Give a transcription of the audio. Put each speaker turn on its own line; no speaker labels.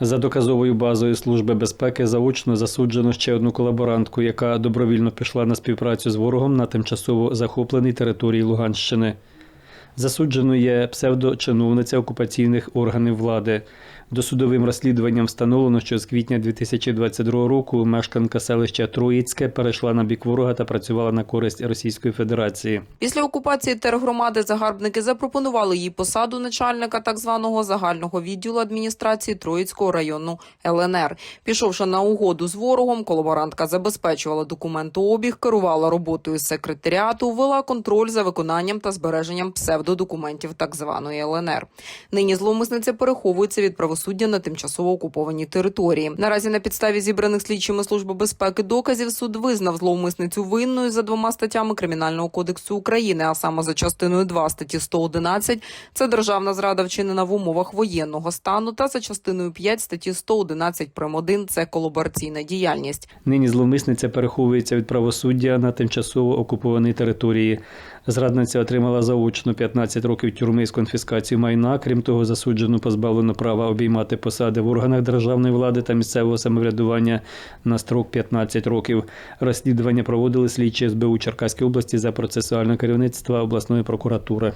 За доказовою базою Служби безпеки заочно засуджено ще одну колаборантку, яка добровільно пішла на співпрацю з ворогом на тимчасово захопленій території Луганщини. Засуджено є псевдочиновниця окупаційних органів влади. Досудовим розслідуванням встановлено, що з квітня 2022 року мешканка селища Троїцьке перейшла на бік ворога та працювала на користь Російської Федерації.
Після окупації тергромади загарбники запропонували їй посаду начальника так званого загального відділу адміністрації Троїцького району ЛНР. Пішовши на угоду з ворогом, колаборантка забезпечувала документообіг, керувала роботою секретаріату, вела контроль за виконанням та збереженням псевдодокументів так званої ЛНР. Нині зловмисниця переховується від правосуддя на тимчасово окупованій території. Наразі на підставі зібраних слідчими служби безпеки доказів суд визнав зловмисницю винною за двома статтями Кримінального кодексу України, а саме за частиною 2 статті 111 – це державна зрада вчинена в умовах воєнного стану, та за частиною 5 статті 111 прим. 1 – це колабораційна діяльність.
Нині зловмисниця переховується від правосуддя на тимчасово окупованій території. Зрадниця отримала заочно 15 років тюрми з конфіскацією майна. Крім того, засуджену позбавлено права обіймати посади в органах державної влади та місцевого самоврядування на строк 15 років. Розслідування проводили слідчі СБУ Черкаської області за процесуальне керівництво обласної прокуратури.